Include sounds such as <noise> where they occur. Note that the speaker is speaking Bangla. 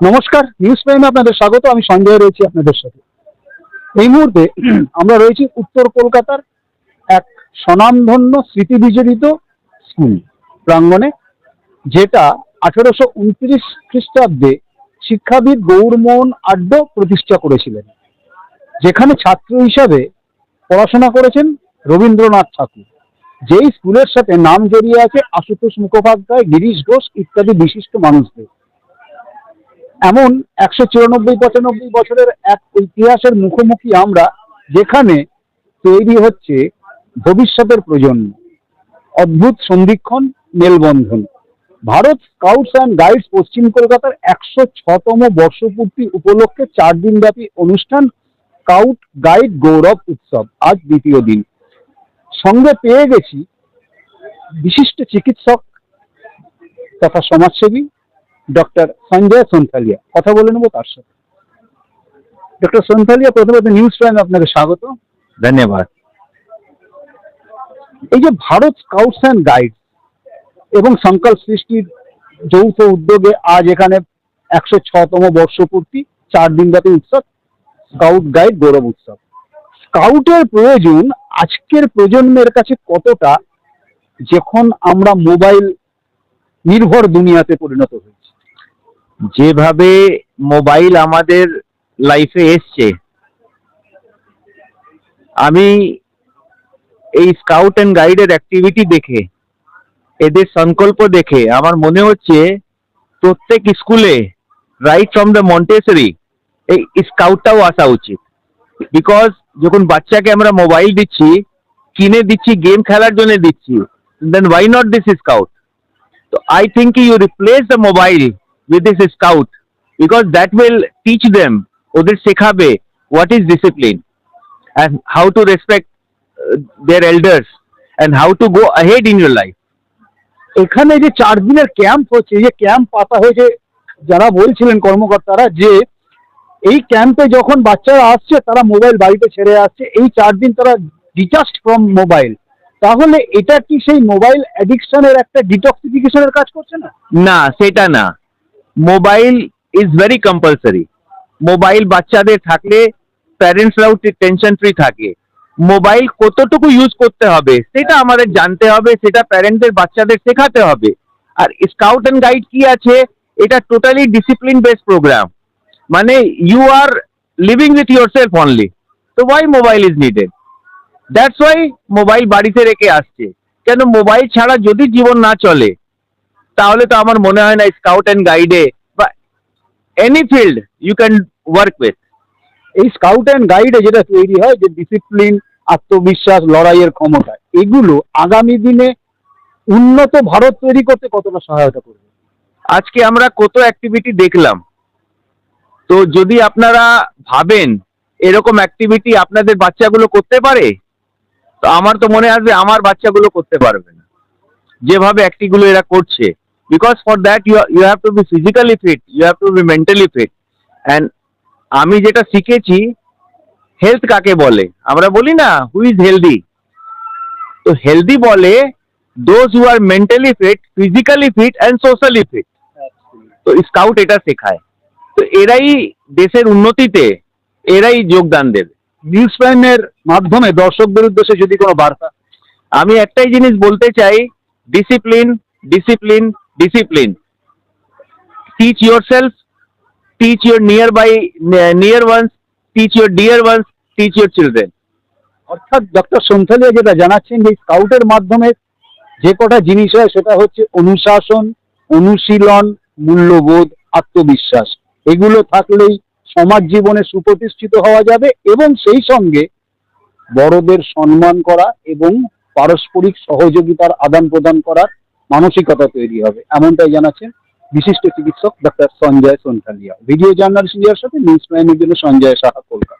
নমস্কার নিউজ প্রাইমে আপনাদের স্বাগত, আমি সঞ্জয় রয়েছি আপনাদের সাথে। এই মুহূর্তে <clears throat> আমরা রয়েছি উত্তর কলকাতার এক স্বনামধন্য স্মৃতি বিজড়িত স্কুল প্রাঙ্গণে, যেটা আঠেরোশো উনত্রিশ খ্রিস্টাব্দে শিক্ষাবিদ গৌরমোহন আড্ড প্রতিষ্ঠা করেছিলেন, যেখানে ছাত্র হিসাবে পড়াশোনা করেছেন রবীন্দ্রনাথ ঠাকুর, যেই স্কুলের সাথে নাম জড়িয়ে আছে আশুতোষ মুখোপাধ্যায়, গিরিশ ঘোষ ইত্যাদি বিশিষ্ট মানুষদের। এমন একশো চুরানব্বই, পঁচানব্বই বছরের এক ইতিহাসের মুখোমুখি আমরা যেখানে তৈরি হচ্ছে ভবিষ্যতের প্রজন্ম। অদ্ভুত সন্ধিক্ষণ, মেলবন্ধন। ভারত স্কাউটস অ্যান্ড গাইডস পশ্চিম কলকাতার একশো ছতম বর্ষপূর্তি উপলক্ষে চার দিনব্যাপী অনুষ্ঠান স্কাউট গাইড গৌরব উৎসব, আজ দ্বিতীয় দিন। সঙ্গে পেয়ে গেছি বিশিষ্ট চিকিৎসক তথা সমাজসেবী ডক্টর সঞ্জয় সন্থালিয়া। কথা বলে নেব তার সাথে। ডক্টর সন্থালিয়া প্রথমত নিউজ প্রাইমে আপনাকে স্বাগত। ধন্যবাদ। এই যে ভারত স্কাউটস অ্যান্ড গাইড এবং সংকল্প সৃষ্টির যৌথ উদ্যোগে আজ এখানে একশো ছতম বর্ষপূর্তি চার দিনব্যাপী উৎসব স্কাউট গাইড গৌরব উৎসব। স্কাউটের প্রয়োজন আজকের প্রজন্মের কাছে কতটা যখন আমরা মোবাইল নির্ভর দুনিয়াতে পরিণত হয়েছি যেভাবে মোবাইল আমাদের লাইফে এসছে, আমি এই স্কাউট অ্যান্ড গাইডের অ্যাক্টিভিটি দেখে, এদের সংকল্প দেখে আমার মনে হচ্ছে প্রত্যেক স্কুলে রাইট ফ্রম দ্য মন্টেসরি এই স্কাউটটাও আসা উচিত। বিকজ যখন বাচ্চাকে আমরা মোবাইল দিচ্ছি, কিনে দিচ্ছি গেম খেলার জন্য দিচ্ছি then why not this scout তো I think you replace the mobile with this scout because that will teach them ওদের শেখাবে what is discipline and how to respect uh, their elders and how to go ahead in your life. এখানে যে চার দিনের ক্যাম্প হচ্ছে যে ক্যাম্প পাতা হয়েছে যারা বলছিলেন কর্মকর্তারা যে এই ক্যাম্পে যখন বাচ্চারা আসছে তারা মোবাইল বাড়িতে ছেড়ে আসছে এই চার দিন তারা ডিটাচড ফ্রম মোবাইল তাহলে এটা কি সেই মোবাইল অ্যাডিকশনের একটা ডিটক্সিফিকেশনের কাজ করছে না? না সেটা না। Mobile is very compulsory mobile বাচ্চাদের থাকলে প্যারেন্টসরাও টেনশন ফ্রি থাকে। মোবাইল কতটুকু ইউজ করতে হবে, সেটা আমাদের জানতে হবে, সেটা প্যারেন্টদের বাচ্চাদের শেখাতে হবে। আর স্কাউট অ্যান্ড গাইড কি আছে, এটা টোটালি ডিসিপ্লিন বেসড প্রোগ্রাম মানে you are living with yourself only তো why mobile is needed that's why mobile বাড়িতে রেখে আসছে। কেন মোবাইল ছাড়া যদি জীবন না চলে তাহলে তো আমার মনে হয় না স্কাউট অ্যান্ড গাইডে বা any field you can work with এই স্কাউট অ্যান্ড গাইডে যেটা তৈরি হয় যে ডিসিপ্লিন আত্মবিশ্বাস, লড়াইয়ের ক্ষমতা, এগুলো আগামী দিনে উন্নত ভারত তৈরি করতে কতটা সহায়তা করবে? আজকে আমরা কত অ্যাক্টিভিটি দেখলাম। তো যদি আপনারা ভাবেন এরকম অ্যাক্টিভিটি আপনাদের বাচ্চাগুলো করতে পারে, তো আমার তো মনে আসবে আমার বাচ্চাগুলো করতে পারবে না। যেভাবে অ্যাক্টিগুলো এরা করছে because for that you you have to be physically fit you have to be mentally fit and আমি যেটা শিখেছি হেলথ কাকে বলে? আমরা বলি না হু ইজ হেলদি তো হেলদি বলে those who are mentally fit physically fit and socially fit তো স্কাউট এটা শেখায়। তো এরাই দেশের উন্নতিতে এরাই যোগদান দেবে। নিউজ প্রাইমের মাধ্যমে দর্শকদের উদ্দেশ্যে যদি কোনো বার্তা? আমি একটাই জিনিস বলতে চাই discipline discipline yourself teach your near by near ones teach your dear ones teach your children অর্থাৎ ডক্টর সন্থালিয়া যেটা জানাচ্ছেন, যে স্কাউটের মাধ্যমে যে কটা জিনিস হয়, সেটা হচ্ছে অনুশাসন, অনুশীলন, মূল্যবোধ, আত্মবিশ্বাস। এগুলো থাকলেই সমাজ জীবনে সুপ্রতিষ্ঠিত হওয়া যাবে এবং সেই সঙ্গে বড়দের সম্মান করা এবং পারস্পরিক সহযোগিতার আদান প্রদান করার মানসিকতা তৈরি হবে, এমনটাই জানাচ্ছেন বিশিষ্ট চিকিৎসক doctor Sanjay Santhalia video journalist ইন্ডিয়ার সাথে নিউজ প্রাইমের জন্য সঞ্জয় সাহা কলকাতা।